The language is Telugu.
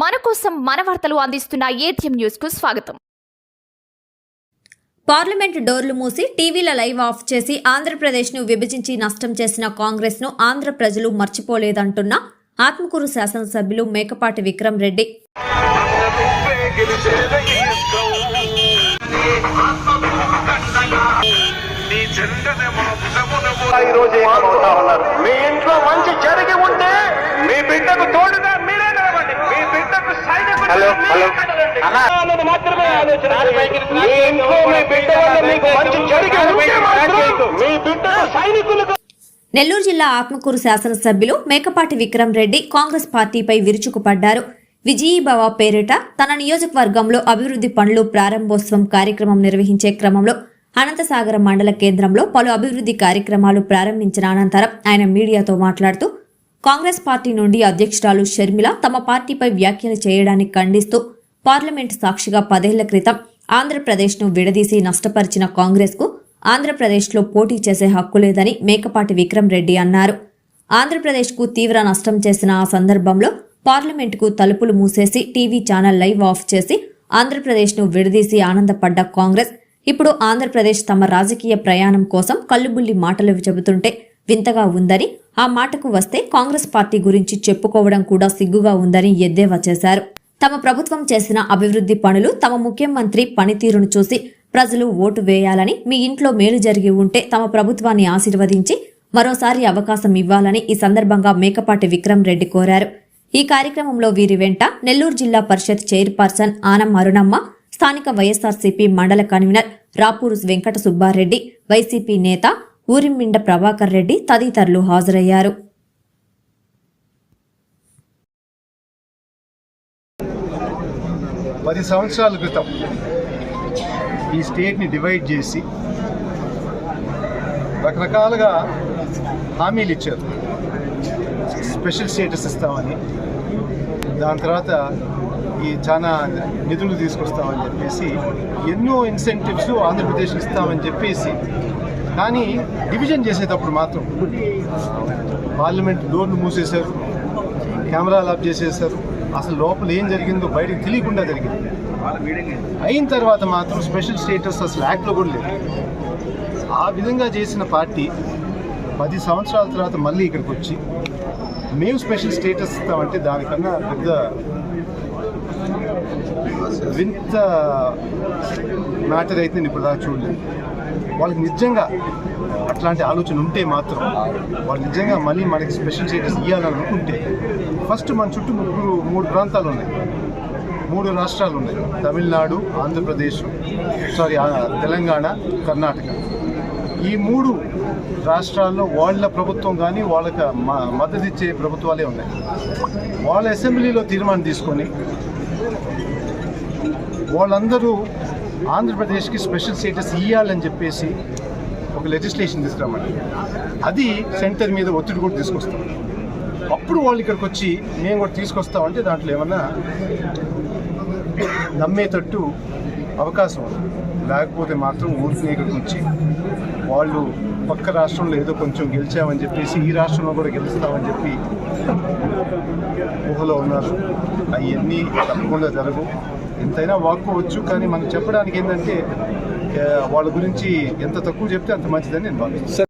మన కోసం మన వార్తలు అందిస్తున్న ఏటీఎం న్యూస్కు స్వాగతం. పార్లమెంట్ డోర్లు మూసి టీవీల లైవ్ ఆఫ్ చేసి ఆంధ్రప్రదేశ్ను విభజించి నష్టం చేసిన కాంగ్రెస్ను ఆంధ్ర ప్రజలు మర్చిపోలేదంటున్న ఆత్మకూరు శాసనసభ్యులు మేకపాటి విక్రమ్ రెడ్డి. ఈ రోజు ఏమవుతా ఉన్నారు మీ ఇంట్లో మంచి జరిగి ఉంటే మీ బిడ్డకు తోడుగా మీరే నిలబండి మీ బిడ్డకు సైనికులు అన్నది మాత్రమే ఆలోచన చేయండి. మీ ఇంట్లో మీ బిడ్డ వల్ల మీకు మంచి జరిగి ఉంటే మాత్రం మీ బిడ్డకు సైనికులకు నెల్లూరు జిల్లా ఆత్మకూరు శాసనసభ్యులు మేకపాటి విక్రమ్ రెడ్డి కాంగ్రెస్ పార్టీపై విరుచుకుపడ్డారు. విజయీభవ పేరిట తన నియోజకవర్గంలో అభివృద్ధి పనులు ప్రారంభోత్సవం కార్యక్రమం నిర్వహించే క్రమంలో అనంతసాగర మండల కేంద్రంలో పలు అభివృద్ధి కార్యక్రమాలు ప్రారంభించిన అనంతరం ఆయన మీడియాతో మాట్లాడుతూ కాంగ్రెస్ పార్టీ నుండి అధ్యక్షురాలు షర్మిల తమ పార్టీపై వ్యాఖ్యలు చేయడానికి ఖండిస్తూ పార్లమెంట్ సాక్షిగా పదేళ్ళ క్రితం ఆంధ్రప్రదేశ్ను విడదీసి నష్టపరిచిన కాంగ్రెస్కు ఆంధ్రప్రదేశ్లో పోటీ చేసే హక్కు లేదని మేకపాటి విక్రమ్ రెడ్డి అన్నారు. ఆంధ్రప్రదేశ్కు తీవ్ర నష్టం చేసిన ఆ సందర్భంలో పార్లమెంటుకు తలుపులు మూసేసి టీవీ ఛానల్ లైవ్ ఆఫ్ చేసి ఆంధ్రప్రదేశ్ను విడదీసి ఆనందపడ్డ కాంగ్రెస్ ఇప్పుడు ఆంధ్రప్రదేశ్ తమ రాజకీయ ప్రయాణం కోసం కల్లుబుల్లి మాటలు చెబుతుంటే వింతగా ఉందని ఆ మాటకు వస్తే కాంగ్రెస్ పార్టీ గురించి చెప్పుకోవడం కూడా సిగ్గుగా ఉందని ఎద్దేవా చేశారు. తమ ప్రభుత్వం చేసిన అభివృద్ధి పనులు తమ ముఖ్యమంత్రి పనితీరును చూసి ప్రజలు ఓటు వేయాలని మీ ఇంట్లో మేలు జరిగి ఉంటే తమ ప్రభుత్వాన్ని ఆశీర్వదించి మరోసారి అవకాశం ఇవ్వాలని ఈ సందర్భంగా మేకపాటి విక్రమ్ రెడ్డి కోరారు. ఈ కార్యక్రమంలో వీరి వెంట నెల్లూరు జిల్లా పరిషత్ చైర్పర్సన్ ఆనం అరుణమ్మ స్థానిక వైఎస్ఆర్సీపీ మండల కన్వీనర్ రాపూరు వెంకట సుబ్బారెడ్డి వైసీపీ నేత ఊరిమిండ ప్రభాకర్ రెడ్డి తదితరులు హాజరయ్యారు. పది సంవత్సరాల క్రితం ఈ స్టేట్ని డివైడ్ చేసి రకరకాలుగా హామీలు ఇచ్చారు. స్పెషల్ స్టేటస్ ఇస్తామని. దాని తర్వాత ఈ చాలా నిధులు తీసుకొస్తామని చెప్పేసి ఎన్నో ఇన్సెంటివ్స్ ఆంధ్రప్రదేశ్ ఇస్తామని చెప్పేసి కానీ డివిజన్ చేసేటప్పుడు మాత్రం పార్లమెంట్ డోర్లు మూసేశారు కెమెరాలు ఆఫ్ చేసేసారు అసలు లోపల ఏం జరిగిందో బయటకు తెలియకుండా జరిగింది. అయిన తర్వాత మాత్రం స్పెషల్ స్టేటస్ అసలు యాక్ట్లో కూడా లేదు. ఆ విధంగా చేసిన పార్టీ పది సంవత్సరాల తర్వాత మళ్ళీ ఇక్కడికి వచ్చి మేము స్పెషల్ స్టేటస్ ఇస్తామంటే దానికన్నా పెద్ద వింత మ్యాటర్ అయితే నేను ఇప్పుడు దాకా చూడలేదు. వాళ్ళకి నిజంగా అట్లాంటి ఆలోచన ఉంటే మాత్రం వాళ్ళు నిజంగా మళ్ళీ మనకి స్పెషల్ స్టేటస్ ఇవ్వాలని అనుకుంటే ఫస్ట్ మన చుట్టూ ముగ్గురు మూడు ప్రాంతాలు ఉన్నాయి మూడు రాష్ట్రాలు ఉన్నాయి తమిళనాడు ఆంధ్రప్రదేశ్ సారీ తెలంగాణ కర్ణాటక. ఈ మూడు రాష్ట్రాల్లో వాళ్ళ ప్రభుత్వం కానీ వాళ్ళకి మ- మద్దతు ఇచ్చే ప్రభుత్వాలే ఉన్నాయి. వాళ్ళ అసెంబ్లీలో తీర్మానం తీసుకొని వాళ్ళందరూ ఆంధ్రప్రదేశ్కి స్పెషల్ స్టేటస్ ఇవ్వాలని చెప్పేసి ఒక లెజిస్లేషన్ తీసుకురామని. అది సెంటర్ మీద ఒత్తిడి కూడా తీసుకొస్తాం. అప్పుడు వాళ్ళు ఇక్కడికి వచ్చి మేము కూడా తీసుకొస్తామంటే దాంట్లో ఏమన్నా నమ్మేటట్టు అవకాశం ఉంది. లేకపోతే మాత్రం ఊరికి ఇక్కడికి వచ్చి వాళ్ళు పక్క రాష్ట్రంలో ఏదో కొంచెం గెలిచామని చెప్పేసి ఈ రాష్ట్రంలో కూడా గెలుస్తామని చెప్పి ఊహలో ఉన్నారు. అవన్నీ తప్పకుండా జరగవు. ఎంతైనా వాక్కోవచ్చు. కానీ మనం చెప్పడానికి ఏంటంటే వాళ్ళ గురించి ఎంత తక్కువ చెప్తే అంత మంచిదని నేను భావిస్తాను